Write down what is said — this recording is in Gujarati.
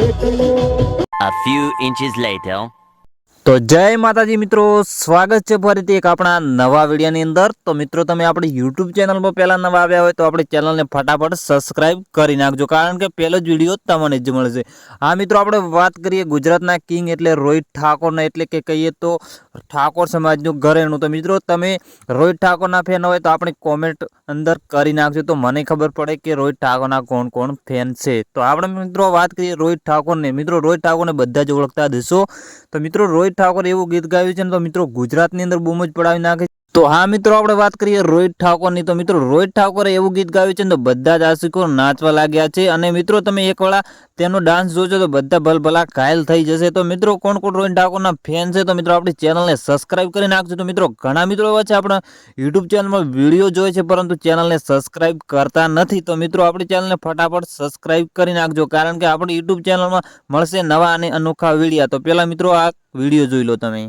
A few inches later. તો જય માતાજી મિત્રો, સ્વાગત છે ફરીથી એક આપણા નવા વિડીયોની અંદર. તો મિત્રો, તમે આપણી યુટ્યુબ ચેનલમાં પહેલાં નવા આવ્યા હોય તો આપણી ચેનલને ફટાફટ સબસ્ક્રાઈબ કરી નાખજો, કારણ કે પહેલો જ વીડિયો તમને જ મળશે. હા મિત્રો, આપણે વાત કરીએ ગુજરાતના કિંગ એટલે રોહિત ઠાકોરને, એટલે કે કહીએ તો ઠાકોર સમાજનું ઘરેણું. તો મિત્રો, તમે રોહિત ઠાકોરના ફેન હોય તો આપણી કોમેન્ટ અંદર કરી નાખજો. તો મને ખબર પડે કે રોહિત ઠાકોરના કોણ કોણ ફેન છે. તો આપણે મિત્રો વાત કરીએ રોહિત ઠાકોરને. મિત્રો, રોહિત ઠાકોરને બધા જ ઓળખતા હશો. તો મિત્રો, રોહિત ઠાકોર એવું ગીત ગાયું છે ને તો મિત્રો ગુજરાતની અંદર બૂમ જ પડાવી નાખે. તો હા મિત્રો, આપણે વાત કરીએ રોહિત ઠાકોરની. તો મિત્રો, રોહિત ઠાકોરે એવું ગીત ગાયું છે તો બધા જ આશિકો નાચવા લાગ્યા છે. અને મિત્રો, તમે એક વળા તેનો ડાન્સ જોજો, તો બધા ભલભલા ઘાયલ થઈ જશે. તો મિત્રો, કોણ કોણ રોહિત ઠાકોરના ફેન છે? તો મિત્રો, આપણી ચેનલને સબસ્ક્રાઇબ કરી નાખજો. તો મિત્રો, ઘણા મિત્રો એવા છે, આપણા યુટ્યુબ ચેનલમાં વીડિયો જોઈએ છે, પરંતુ ચેનલને સબસ્ક્રાઇબ કરતા નથી. તો મિત્રો, આપણી ચેનલને ફટાફટ સબસ્ક્રાઇબ કરી નાખજો, કારણ કે આપણી યુટ્યુબ ચેનલમાં મળશે નવા અને અનોખા વિડીયા. તો પહેલા મિત્રો, આ વીડિયો જોઈ લો તમે.